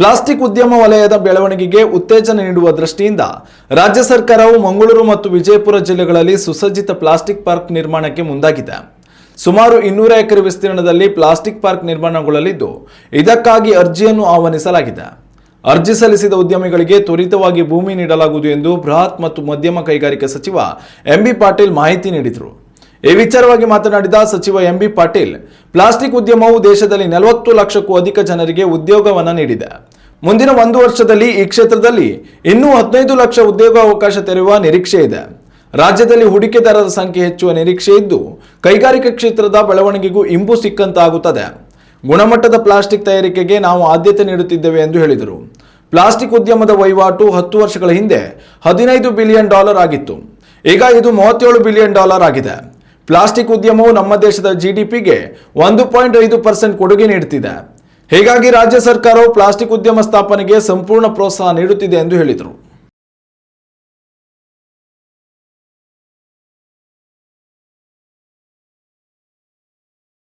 Plastic ಉದ್ಯಮ ವಲಯದ ಬೆಳವಣಿಗೆಗೆ ಉತ್ತೇಜನ ನೀಡುವ ದೃಷ್ಟಿಯಿಂದ ರಾಜ್ಯ ಸರ್ಕಾರವು ಮಂಗಳೂರು ಮತ್ತು ವಿಜಯಪುರ ಜಿಲ್ಲೆಗಳಲ್ಲಿ ಸುಸಜ್ಜಿತ ಪ್ಲಾಸ್ಟಿಕ್ ಪಾರ್ಕ್ ನಿರ್ಮಾಣಕ್ಕೆ ಮುಂದಾಗಿದೆ. ಸುಮಾರು ಇನ್ನೂರ ಎಕರೆ ವಿಸ್ತೀರ್ಣದಲ್ಲಿ ಪ್ಲಾಸ್ಟಿಕ್ ಪಾರ್ಕ್ ನಿರ್ಮಾಣಗೊಳ್ಳಲಿದ್ದು, ಇದಕ್ಕಾಗಿ ಅರ್ಜಿಯನ್ನು ಆಹ್ವಾನಿಸಲಾಗಿದೆ. ಅರ್ಜಿ ಸಲ್ಲಿಸಿದ ಉದ್ಯಮಿಗಳಿಗೆ ತ್ವರಿತವಾಗಿ ಭೂಮಿ ನೀಡಲಾಗುವುದು ಎಂದು ಬೃಹತ್ ಮತ್ತು ಮಧ್ಯಮ ಕೈಗಾರಿಕಾ ಸಚಿವ ಎಂಬಿ ಪಾಟೀಲ್ ಮಾಹಿತಿ ನೀಡಿದರು. ಈ ವಿಚಾರವಾಗಿ ಮಾತನಾಡಿದ ಸಚಿವ ಎಂಬಿ ಪಾಟೀಲ್, ಪ್ಲಾಸ್ಟಿಕ್ ಉದ್ಯಮವು ದೇಶದಲ್ಲಿ ನಲವತ್ತು ಲಕ್ಷಕ್ಕೂ ಅಧಿಕ ಜನರಿಗೆ ಉದ್ಯೋಗವನ್ನು ನೀಡಿದೆ. ಮುಂದಿನ ಒಂದು ವರ್ಷದಲ್ಲಿ ಈ ಕ್ಷೇತ್ರದಲ್ಲಿ ಇನ್ನೂ ಹದಿನೈದು ಲಕ್ಷ ಉದ್ಯೋಗಾವಕಾಶ ತೆರೆಯುವ ನಿರೀಕ್ಷೆ ಇದೆ. ರಾಜ್ಯದಲ್ಲಿ ಹೂಡಿಕೆದಾರರ ಸಂಖ್ಯೆ ಹೆಚ್ಚುವ ನಿರೀಕ್ಷೆ ಇದ್ದು, ಕೈಗಾರಿಕಾ ಕ್ಷೇತ್ರದ ಬೆಳವಣಿಗೆಗೂ ಇಂಬು ಸಿಕ್ಕಂತಾಗುತ್ತದೆ. ಗುಣಮಟ್ಟದ ಪ್ಲಾಸ್ಟಿಕ್ ತಯಾರಿಕೆಗೆ ನಾವು ಆದ್ಯತೆ ನೀಡುತ್ತಿದ್ದೇವೆ ಎಂದು ಹೇಳಿದರು. ಪ್ಲಾಸ್ಟಿಕ್ ಉದ್ಯಮದ ವಹಿವಾಟು ಹತ್ತು ವರ್ಷಗಳ ಹಿಂದೆ ಹದಿನೈದು ಬಿಲಿಯನ್ ಡಾಲರ್ ಆಗಿತ್ತು. ಈಗ ಇದು ಮೂವತ್ತೇಳು ಬಿಲಿಯನ್ ಡಾಲರ್ ಆಗಿದೆ. ಪ್ಲಾಸ್ಟಿಕ್ ಉದ್ಯಮವು ನಮ್ಮ ದೇಶದ ಜಿಡಿಪಿಗೆ ಒಂದು ಪಾಯಿಂಟ್ ಐದು ಪರ್ಸೆಂಟ್ ಕೊಡುಗೆ ನೀಡುತ್ತಿದೆ. ಹೀಗಾಗಿ ರಾಜ್ಯ ಸರ್ಕಾರವು ಪ್ಲಾಸ್ಟಿಕ್ ಉದ್ಯಮ ಸ್ಥಾಪನೆಗೆ ಸಂಪೂರ್ಣ ಪ್ರೋತ್ಸಾಹ ನೀಡುತ್ತಿದೆ ಎಂದು ಹೇಳಿದರು.